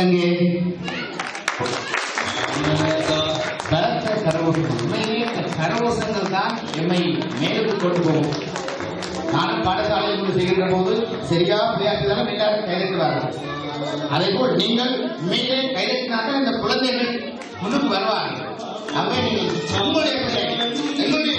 அங்கே. பலத்த கரவோசம் இந்த கரவோசங்கள் தான் எம்மை மேலுக்கு கொண்டு போகும். நானும் பாடசாலையில் கொண்டு செய்கின்ற போது சரியா விளையாட்டுதான் எல்லாரும் கைதட்டுவார்கள். அதே போல் நீங்கள் உண்மையிலே கைதட்டினாக்க இந்த குழந்தைகள் முன்னுக்கு வருவார்கள் அவை நீங்கள் உங்களுடைய பிள்ளைகள், எங்களுடைய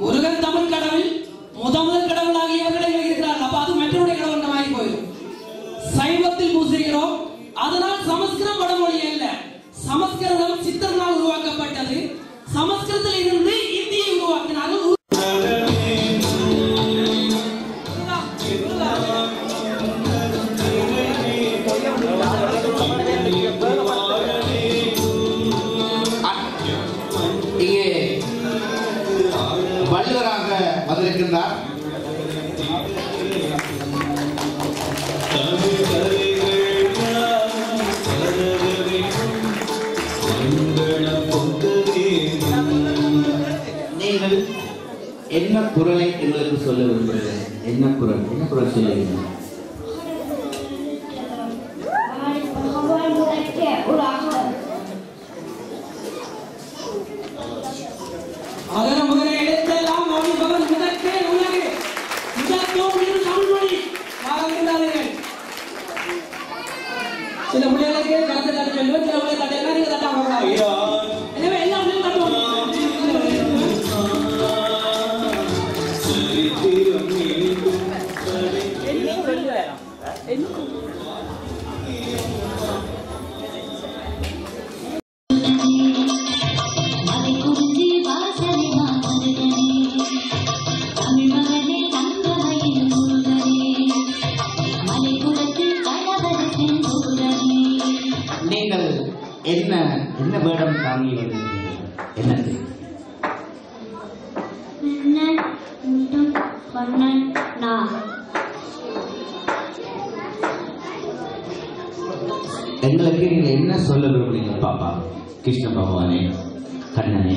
முருகன் தமிழ் கடவுள் முதல் முதல் கடவுளாகியவர்களை இருக்கிறார் அப்ப அது மற்றவருடைய கடவுள் ஆகி போயிடும் சைவத்தில் பூசுகிறோம். அதனால் சமஸ்கிருதம் வடமொழி அல்ல சமஸ்கிருதம் சித்தர்களால் உருவாக்கப்பட்டது. சமஸ்கிருதத்தில் இருந்து என்ன குரலை எங்களுக்கு சொல்ல விரும்புகிறேன் என்ன குரல்? என்ன குரல் சொல்லுவீங்க சில பிள்ளைகளுக்கு நீங்கள் என்ன? என்ன வேடம் தாங்கி வருகிறீர்கள்? என்னது? எங்களுக்கு நீங்க என்ன சொல்ல விரும்புறீங்க பாப்பா? கிருஷ்ண பகவானே கண்ணனே.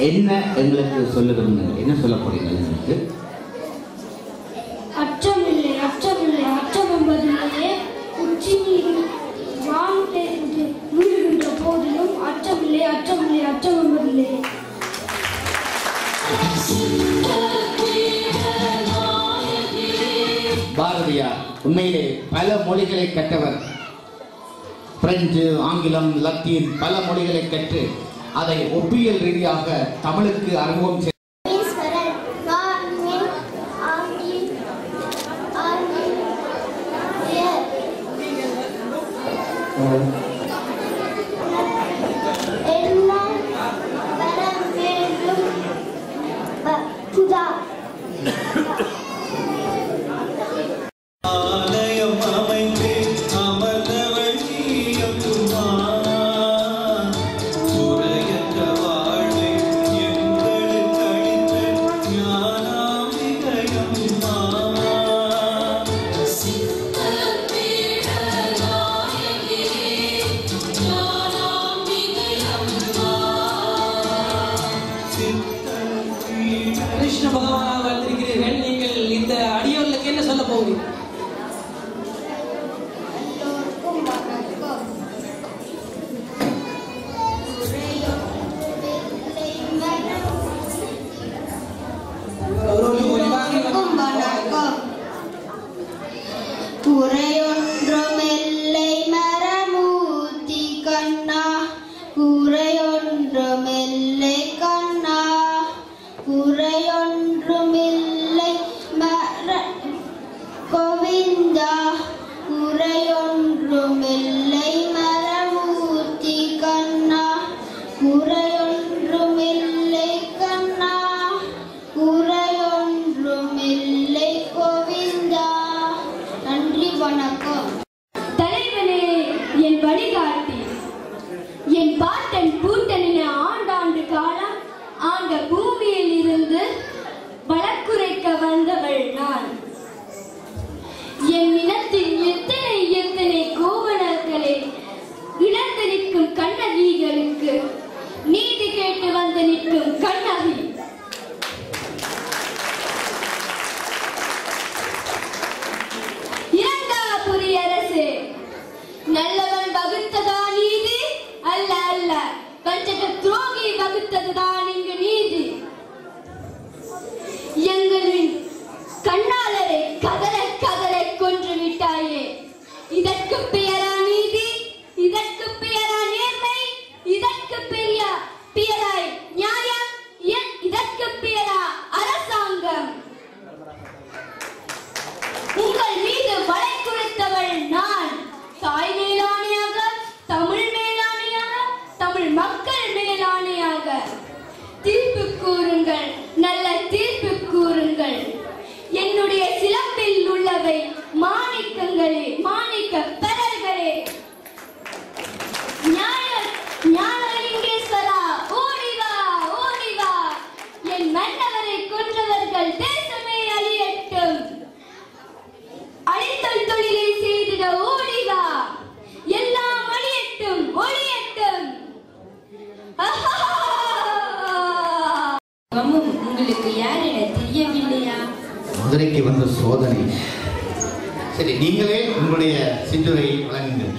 என்ன எங்களுக்கு சொல்லுங்க என்ன சொல்ல போறீங்க எங்களுக்கு அச்சம் உச்சி வானிலிருந்து வீழ்கின்ற போதிலும் அச்சமில்லை அச்சமில்லை அச்சம் பாரதியார் உண்மையிலே பல மொழிகளை கற்றவர். பிரெஞ்சு ஆங்கிலம் லத்தீன் பல மொழிகளை கற்று அதை ஒப்பியல் ரீதியாக தமிழுக்கு அறிமுகம் oppure வழிகாட்டி. என் பாட்டன் பூட்டன் ஆண்டாண்டு காலம் ஆண்ட பூமியில் இருந்து வழக்குரைக்க வந்தவள் நான். என் இனத்தில் எத்தனை எத்தனை கோவலர்களே இழந்து கண்ணகிகளுக்கு நீதி கேட்டு வந்து நிற்கும் கண்ணகி. நல்ல மேலாணையாக தீர்ப்பு கூறுங்கள் நல்ல தீர்ப்பு கூறுங்கள். என்னுடைய சிலம்பில் உள்ளவை மாணிக்கங்களே உங்களுக்கு தெரியவில்லையா? மதுரைக்கு வந்த சோதனை. சரி நீங்களே உங்களுடைய சிற்றுரையை வழங்குங்கள்.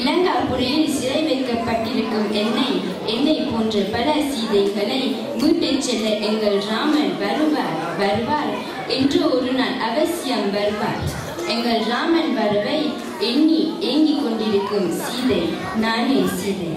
இலங்காபுரியில் சிறை வைக்கப்பட்டிருக்கும் என்னை என்னை போன்ற பல சீதைகளை மீட்டுச் செல்ல எங்கள் ராமன் வருவார் வருவார் என்று ஒரு நாள் அவசியம் வருவார். எங்கள் ராமன் வரவை எண்ணி ஏங்கிக் கொண்டிருக்கும் சீதை நானே சீதை.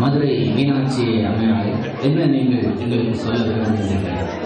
மதுரை மீனாட்சி அம்மையார் என்ன நீங்கள் எங்களுக்கு சொல்ல விரும்புகிறீர்கள்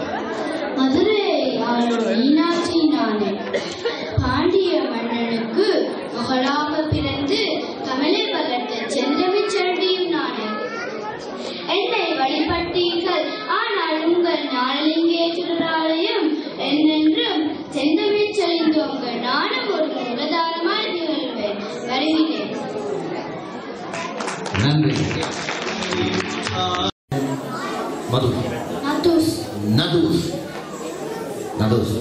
மது நதுஸ் நதுஸ் நதுஸ்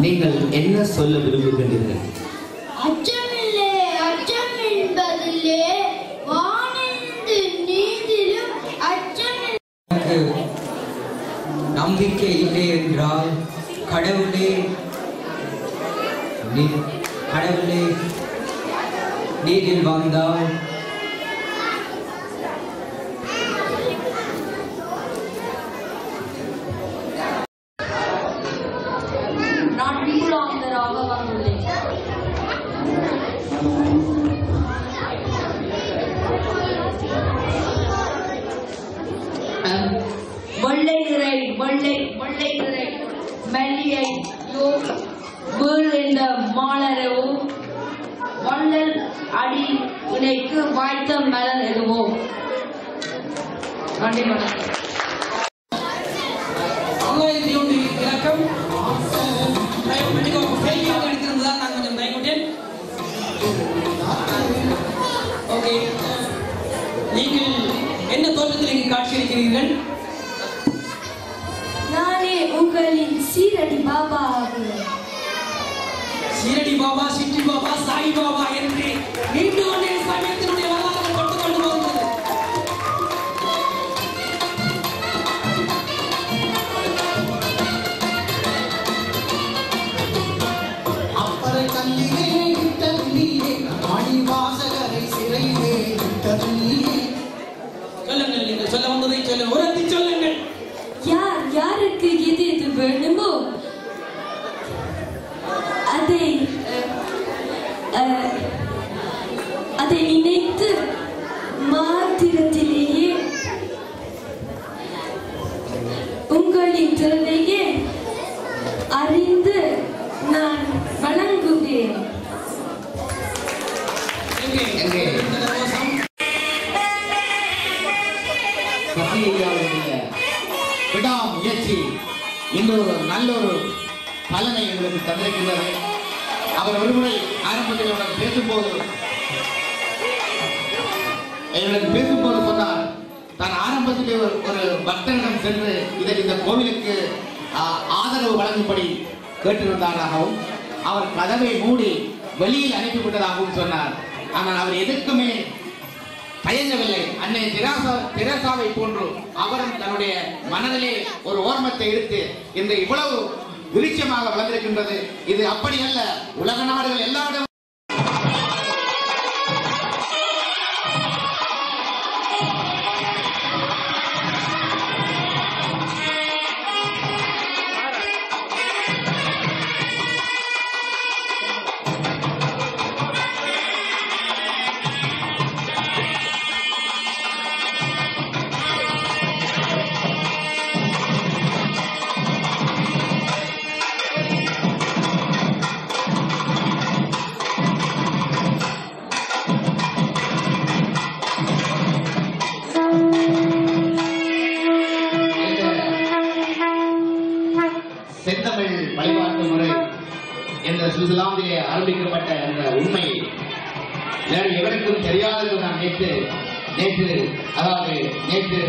நீங்கள் என்ன சொல்ல நம்பிக்கை இல்லை என்றால் கடவுளே கடவுளே நீரில் வந்தால் நிறை வெள்ளை வெள்ளை நிறை மல்லியை யோ வீழ் வள்ளல் அடி உனைக்கு வாய்த்த மலர் எதுவோம் நன்றி இலக்கம் தயவு நான் கொஞ்சம் பயப்பட்டேன் ஓகே நீங்கள் என்ன தோற்றத்தில் இங்கு காட்சியளிக்கிறீர்கள்? షిరడి బాబా సిట్టి బాబా సాయి బాబా ఎంట్రీ నిండు 当てにね。நான் பேசும்போது என்னுடன் பேசும்போது சொன்னார் தான் ஆரம்பத்தில் ஒரு ஒரு பக்தனிடம் சென்று இதை இந்த கோவிலுக்கு ஆதரவு வழங்கும்படி கேட்டிருந்தாராகவும் அவர் கதவை மூடி வெளியில் அனுப்பிவிட்டதாகவும் சொன்னார். ஆனால் அவர் எதற்குமே தயங்கவில்லை. அன்னை திராசா திராசாவை போன்று அவரும் தன்னுடைய மனதிலே ஒரு ஓர்மத்தை எடுத்து இந்த இவ்வளவு விருட்சமாக வளர்ந்திருக்கின்றது. இது அப்படி அல்ல உலக நாடுகள் எல்லா சுவிட்சர்லாந்திலே ஆரம்பிக்கப்பட்ட அந்த உண்மை வேறு எவருக்கும் தெரியாதது நான் நேற்று நேற்று அதாவது நேற்று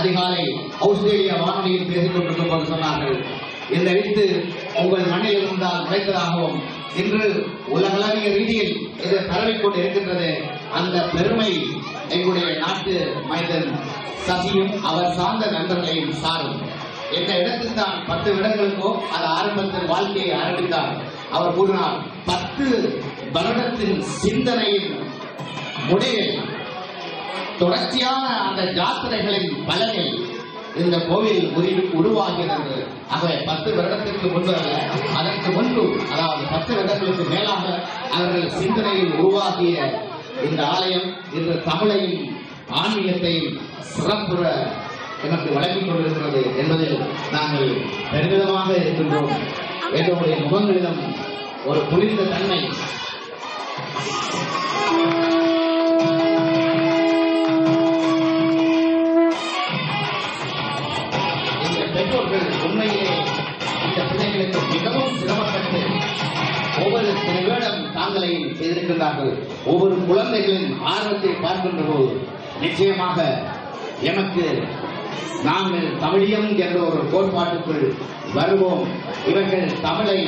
அதிகாலை ஆஸ்திரேலிய வானொலியில் பேசிக் கொண்டிருக்கும் போது சொன்னார்கள் இந்த வித்து உங்கள் மண்ணில் இருந்தால் முளைத்ததாகவும் இன்று உலகளவிய ரீதியில் இது பரவிக் கொண்டு இருக்கின்றது. அந்த பெருமை எங்களுடைய நாட்டு மனிதன் சசியும் அவர் சார்ந்த நண்பர்களையும் சாரும். எந்த இடத்தில் தான் பத்து இடங்களுக்கோ அது ஆரம்பத்தில் வாழ்க்கையை ஆரம்பித்தார். அவர் கூறினார் பத்து வருடத்தின் சிந்தனையின் முடிவில் தொடர்ச்சியான அந்த ஜாத்திரைகளின் பலனில் இந்த கோவில் உருவாகிறது. ஆகவே பத்து வருடத்திற்கு முன்பு அல்ல அதற்கு முன்பு அதாவது பத்து வருடங்களுக்கு மேலாக அவர்கள் சிந்தனையில் உருவாகிய இந்த ஆலயம் இன்று தமிழையும் ஆன்மீகத்தையும் சிறப்புற எனக்கு வழங்கிக் கொண்டிருக்கிறது என்பதில் நாங்கள் பெருமிதமாக இருக்கின்றோம் எங்களுடைய முகங்களிலும் ஒரு புரிந்த தன்மை. இந்த பெற்றோர்கள் உண்மையிலே இந்த பிள்ளைகளுக்கு மிகவும் சிரமப்பட்டு ஒவ்வொரு திருவேடம் தாங்களையும் செய்திருக்கின்றார்கள். ஒவ்வொரு குழந்தைகளின் ஆர்வத்தை பார்க்கின்ற போது நிச்சயமாக எமக்கு நாங்கள் தமிழியம் என்ற ஒரு கோட்பாட்டுக்குள் வருவோம். இவர்கள் தமிழை